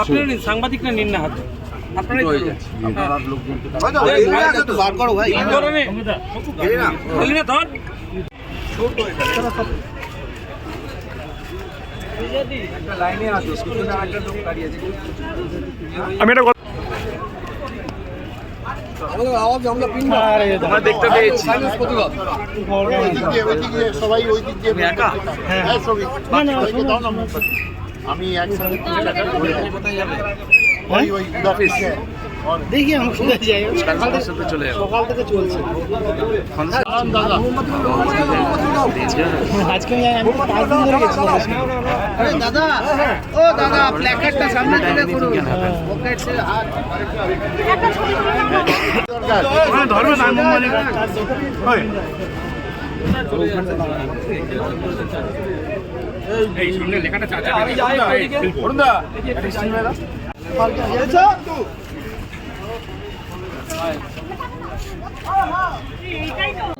আপনারা সাংবাদিকরা নিন না হাতে আপনারাই ধরুন। বার করো ভাই এই ধরে নে। ধরলি না ধর আমি এটা আমাদের আওয়াজ আমরা পিন আমরা দেখতে পেয়েছি প্রতিবাদ সবাই ওই দিক দিয়ে একা হ্যাঁ মুখ। আমি একসাথে তিনটে যাবে ওই ওই অফিস দেখি আমরা কোথায় যাই সকাল থেকে সাথে চলে সকাল থেকে চলছে আজকে আমি আমি পাঁচ দিন ধরে গেছিলাম দাদা ও দাদা প্ল্যাকার্ডটা সামনে থেকে করুন পকেট হাত ধরবে না মোমবাতি এই সামনে লেখাটা চাচা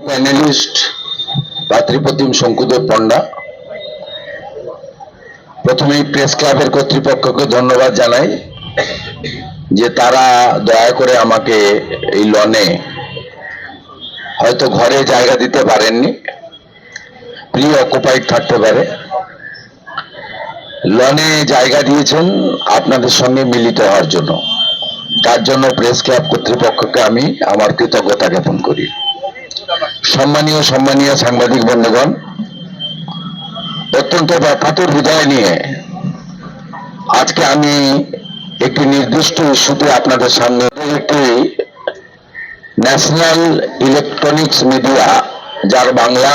প্যানেলিস্ট পাত্রীপ্রতিম শঙ্কুদেব পণ্ডা। প্রথমেই প্রেস ক্লাবের কর্তৃপক্ষকে ধন্যবাদ জানাই যে তারা দয়া করে আমাকে এই লনে হয়তো ঘরে জায়গা দিতে পারেননি, প্রি অকুপাইড থাকতে পারে। লনে জায়গা দিয়েছেন আপনাদের সঙ্গে মিলিত হওয়ার জন্য। তার জন্য প্রেস ক্লাব কর্তৃপক্ষকে আমি আমার কৃতজ্ঞতা জ্ঞাপন করি। সম্মানীয় সম্মানীয় সাংবাদিক বন্ধুগণ, অত্যন্ত ব্যাপাতর হৃদয় নিয়ে আজকে আমি একটি নির্দিষ্ট ইস্যুতে আপনাদের সামনে একটি ন্যাশনাল ইলেকট্রনিক্স মিডিয়া যার বাংলা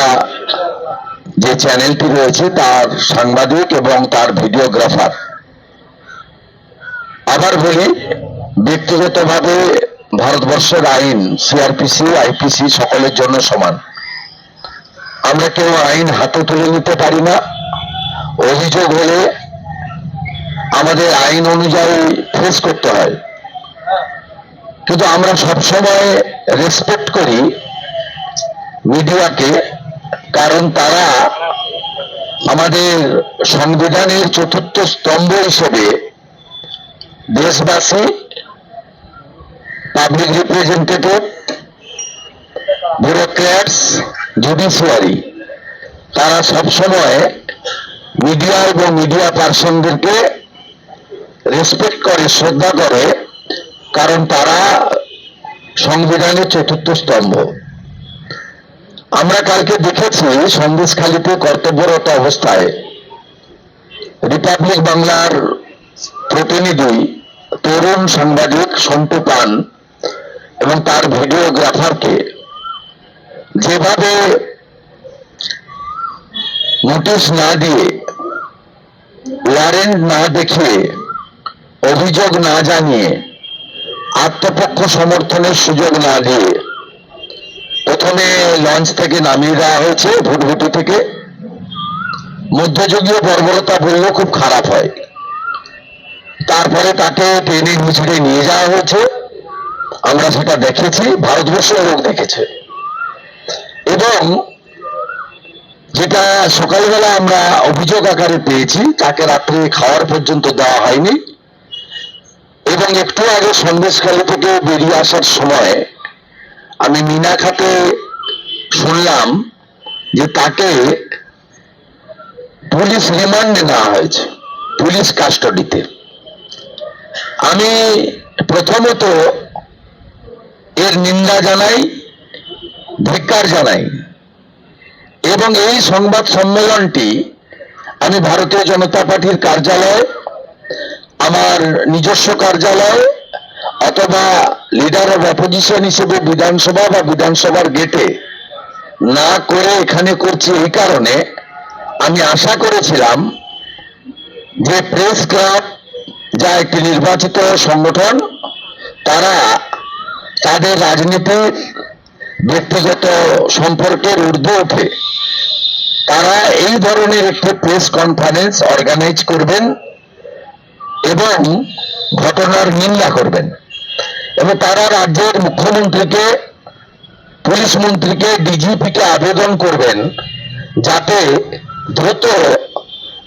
যে চ্যানেলটি রয়েছে তার সাংবাদিক এবং তার ভিডিওগ্রাফার আবার বলি ব্যক্তিগতভাবে ভারতবর্ষের আইন সিআরপিসি আইপিসি সকলের জন্য সমান। আমরা কেউ আইন হাতে তুলে নিতে পারি না। অভিযোগ হলে আমাদের আইন অনুযায়ী ফেস করতে হয়। কিন্তু আমরা সবসময় রেসপেক্ট করি মিডিয়াকে, কারণ তারা আমাদের সংবিধানের চতুর্থ স্তম্ভ হিসেবে দেশবাসী পাবলিক রিপ্রেজেন্টেটিভ ব্যুরোক্র্যাটস জুডিশিয়ারি তারা সবসময় মিডিয়া এবং মিডিয়া পার্সনদেরকে রেসপেক্ট করে, শ্রদ্ধা করে, কারণ তারা সংবিধানের চতুর্থ স্তম্ভ। আমরা কালকে দেখেছি সন্দেশখালীতে কর্তব্যরত অবস্থায় রিপাবলিক বাংলার প্রতিনিধি, তরুণ সাংবাদিক সন্টু পান এবং তার ভিডিওগ্রাফারকে যেভাবে নোটিশ না দিয়ে, ওয়ারেন্ট না দেখিয়ে, অভিযোগ না জানিয়ে, আত্মপক্ষ সমর্থনের সুযোগ না দিয়ে প্রথমে লঞ্চ থেকে নামিয়ে দেওয়া হয়েছে, ভুটভুটি থেকে। মধ্যযুগীয় বর্বরতা বললেও খুব খারাপ হয়। তারপরে তাকে টেনে হিচড়ে নিয়ে যাওয়া হয়েছে। আমরা সেটা দেখেছি ভারতবর্ষের লোক দেখেছে। এবং যেটা সকালবেলা আমরা অভিযোগ আকারে পেয়েছি, তাকে রাত্রে খাওয়ার পর্যন্ত দেওয়া হয়নি। এবং একটু আগে সন্দেশখালী থেকে বেরিয়ে আসার সময় আমি মিনাখাতে শুনলাম যে তাকে পুলিশ রিমান্ডে নেওয়া হয়েছে, পুলিশ কাস্টডিতে। আমি প্রথমত এর নিন্দা জানাই, ধিক্কার জানাই। এবং এই সংবাদ সম্মেলনটি আমি ভারতীয় জনতা পার্টির কার্যালয়, আমার নিজস্ব কার্যালয়, অথবা লিডার অফ অপোজিশন হিসেবে বিধানসভা বা বিধানসভার গেটে না করে এখানে করছি এই কারণে আমি আশা করেছিলাম যে প্রেস ক্লাব যা একটি নির্বাচিত সংগঠন, তারা তাদের রাজনীতির ব্যক্তিগত সম্পর্কের ঊর্ধ্বে উঠে তারা এই ধরনের একটি প্রেস কনফারেন্স অর্গানাইজ করবেন এবং ঘটনার নিন্দা করবেন। এবং তারা রাজ্যের মুখ্যমন্ত্রীকে, পুলিশ মন্ত্রীকে ডিজিপিকে আবেদন করবেন যাতে দ্রুত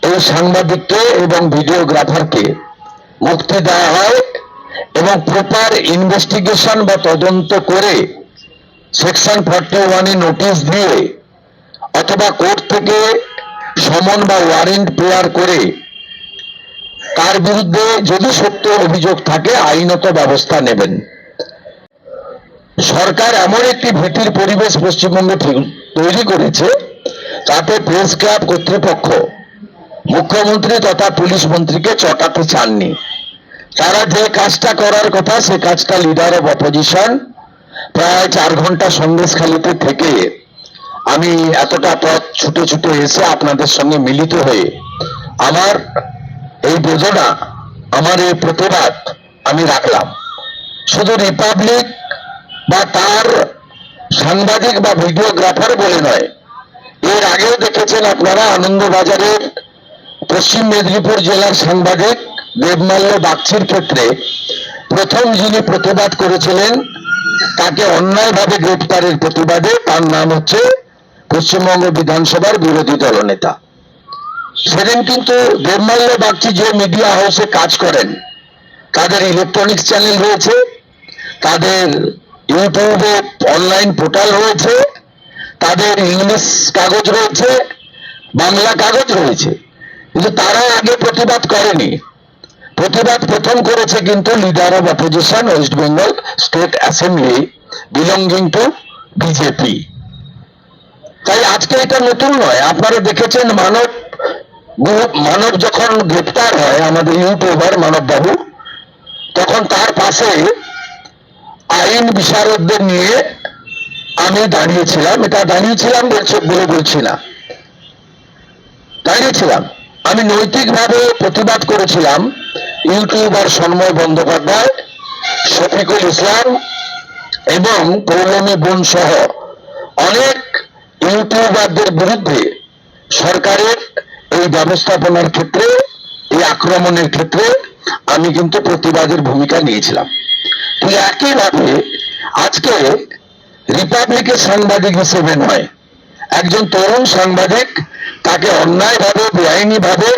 এই সাংবাদিককে এবং ভিডিওগ্রাফারকে মুক্তি দেওয়া হয়। এবং প্রপার ইনভেস্টিগেশন বা তদন্ত করে সেকশন ফর্টি ওয়ানে নোটিশ দিয়ে অথবা কোর্ট থেকে সমন বা ওয়ারেন্ট প্রেয়ার করে তার বিরুদ্ধে যদি সত্য অভিযোগ থাকে, আইনত ব্যবস্থা নেবেন। সরকার এমন একটি ভীতির পরিবেশ পশ্চিমবঙ্গে তৈরি করেছে তাতে প্রেস ক্লাব কর্তৃপক্ষ, মুখ্যমন্ত্রী তথা পুলিশ মন্ত্রীকে চটাতে চাননি। তারা যে কাজটা করার কথা, সে কাজটা লিডার অফ অপোজিশন প্রায় চার ঘণ্টা সন্দেশখালিতে থেকে আমি এতটা পথ ছুটে ছুটে এসে আপনাদের সঙ্গে মিলিত হয়ে আমার এই যোজনা, আমার এই প্রতিবাদ আমি রাখলাম। শুধু রিপাবলিক বা তার সাংবাদিক বা ভিডিওগ্রাফার বলে নয়, এর আগেও দেখেছেন আপনারা আনন্দবাজারের পশ্চিম মেদিনীপুর জেলার সাংবাদিক দেবমাল্য বাগচির ক্ষেত্রে প্রথম যিনি প্রতিবাদ করেছিলেন, তাকে অন্যায়ভাবে গ্রেপ্তারের প্রতিবাদে তার নাম হচ্ছে পশ্চিমবঙ্গ বিধানসভার বিরোধী দলনেতা। সেদিন কিন্তু দেবমাল্য বাগচি যে মিডিয়া হাউসে কাজ করেন, তাদের ইলেকট্রনিক্স চ্যানেল রয়েছে, তাদের ইউটিউবে অনলাইন পোর্টাল রয়েছে, তাদের ইংলিশ কাগজ রয়েছে, বাংলা কাগজ রয়েছে। কিন্তু তারা আগে প্রতিবাদ করেনি। প্রতিবাদ প্রথম করেছে কিন্তু leader of opposition West Bengal state assembly belonging to BJP তাই আজকে এটা নতুন নয়। আপনারা দেখেছেন মানব মানব যখন গ্রেপ্তার হয়, আমাদের ইউটিউবার মানব বাবু, তখন তার পাশে আইন বিশারদদের নিয়ে আমি দাঁড়িয়েছিলাম। এটা দাঁড়িয়েছিলাম বলছে বলে বলছি না। দাঁড়িয়েছিলাম। আমি নৈতিকভাবে প্রতিবাদ করেছিলাম। ইউটিউবার সন্ময় বন্দ্যোপাধ্যায়, শফিকুল ইসলাম এবং পৌলমী বোন সহ অনেক ইউটিউবারদের বিরুদ্ধে সরকারের এই ব্যবস্থাপনার ক্ষেত্রে, এই আক্রমণের ক্ষেত্রে আমি কিন্তু প্রতিবাদের ভূমিকা নিয়েছিলাম। ঠিক একইভাবে আজকে রিপাবলিকের সাংবাদিক হিসেবে নয়, একজন তরুণ সাংবাদিক তাকে অন্যায়ভাবে, বেআইনিভাবে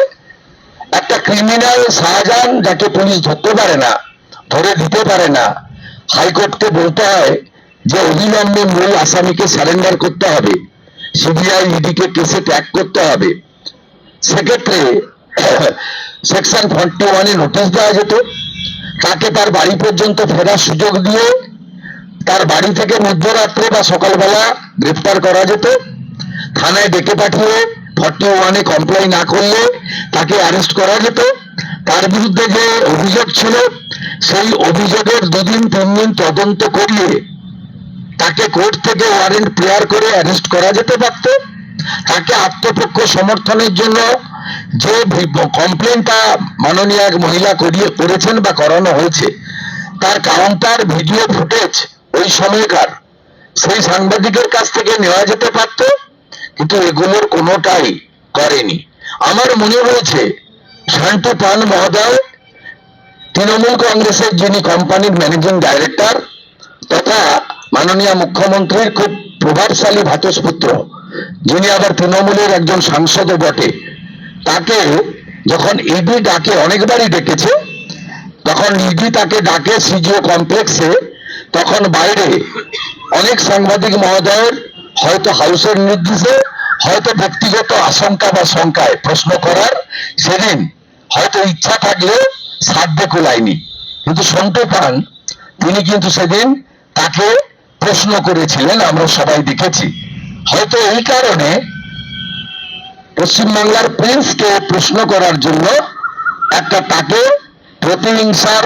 ক্রিমিনাল শাহজাহান যাকে পুলিশ ধরতে পারে না, ধরে দিতে পারে না, হাইকোর্টকে বলতে হয় যে অবিলম্বে মূল আসামিকে সারেন্ডার করতে হবে, সিবিআই ইডিকে কেসে ত্যাগ করতে হবে। সেক্ষেত্রে সেকশন ফর্টি ওয়ানে নোটিশ দেওয়া যেত, তাকে তার বাড়ি পর্যন্ত ফেরার সুযোগ দিয়ে তার বাড়ি থেকে মধ্যরাত্রে বা সকালবেলা গ্রেফতার করা যেত, থানায় ডেকে পাঠিয়ে ফর্টি ওয়ানে কমপ্লাই না করলে তাকে অ্যারেস্ট করা যেত। তার বিরুদ্ধে যে অভিযোগ ছিল, সেই অভিযোগের দুদিন তিন দিন তদন্ত করিয়ে তাকে কোর্ট থেকে ওয়ারেন্ট প্রেয়ার করে অ্যারেস্ট করা যেতে পারত। তাকে আত্মপক্ষ সমর্থনের জন্য যে কমপ্লেনটা মাননীয় এক মহিলা করিয়ে করেছেন বা করানো হয়েছে, তার কাউন্টার ভিডিও ফুটেজ ওই সময়কার, সেই সাংবাদিকের কাছ থেকে নেওয়া যেতে পারত। কিন্তু এগুলোর কোনোটাই করেনি। আমার মনে হয়েছে শান্টু পান মহোদয়, তৃণমূল কংগ্রেসের যিনি কোম্পানির ম্যানেজিং ডাইরেক্টর তথা মাননীয় মুখ্যমন্ত্রীর খুব প্রভাবশালী ভাতসপুত্র যিনি আবার তৃণমূলের একজন সাংসদও বটে। তাকে যখন ইডি ডাকে, অনেকবারই ডেকেছে, তখন ইডি তাকে ডাকে সিজিও কমপ্লেক্সে তখন বাইরে অনেক সাংবাদিক মহোদয়ের হয়তো হাউসের নির্দেশে, হয়তো ব্যক্তিগত আশঙ্কা বা শঙ্কায় প্রশ্ন করার সেদিন হয়তো ইচ্ছা থাকলেও সাধ্যে কুলায়নি কিন্তু সন্টু পান, তিনি কিন্তু সেদিন তাকে প্রশ্ন করেছিলেন, আমরা সবাই দেখেছি। হয়তো এই কারণে পশ্চিমবাংলার প্রিন্সকে প্রশ্ন করার জন্য একটা তাকে প্রতিহিংসার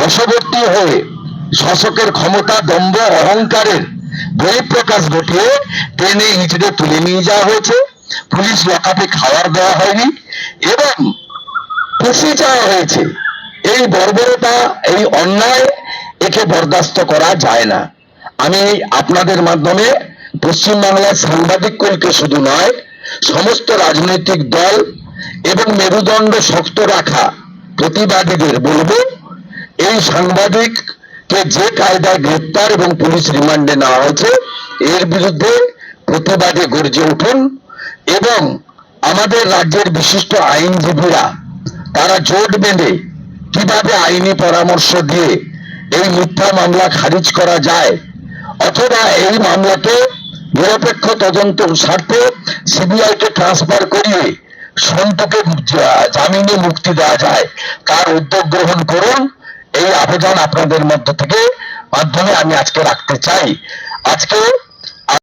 বশবর্তী হয়ে শাসকের ক্ষমতা, দম্ভ, অহংকারের বহিঃপ্রকাশ ঘটিয়ে ট্রেনে হিচড়ে তুলে নিয়ে যাওয়া হয়েছে। পুলিশ লকাপে খাবার দেওয়া হয়নি এবং পুষি চাওয়া হয়েছে। এই বর্বরতা, এই অন্যায় একে বরদাস্ত করা যায় না। আমি আপনাদের মাধ্যমে পশ্চিমবাংলার সাংবাদিককে শুধু নয়, সমস্ত রাজনৈতিক দল এবং মেরুদণ্ড শক্ত রাখা প্রতিবাদীদের বলব, এই সাংবাদিককে যে কায়দায় গ্রেপ্তার এবং পুলিশ রিমান্ডে নেওয়া হয়েছে, এর বিরুদ্ধে প্রতিবাদে গর্জে উঠুন এবং আমাদের রাজ্যের বিশিষ্ট আইনজীবীরা, তারা জোট বেঁধে কীভাবে আইনি পরামর্শ দিয়ে এই মিথ্যা মামলা খারিজ করা যায়, অথবা এই মামলাকে নিরপেক্ষ তদন্ত স্বার্থে সিবিআই কে ট্রান্সফার করিয়ে সন্তুকে জামিনে মুক্তি দেওয়া যায়, তার উদ্যোগ গ্রহণ করুন। এই আবেদন আপনাদের মধ্য থেকে মাধ্যমে আমি আজকে রাখতে চাই। আজকে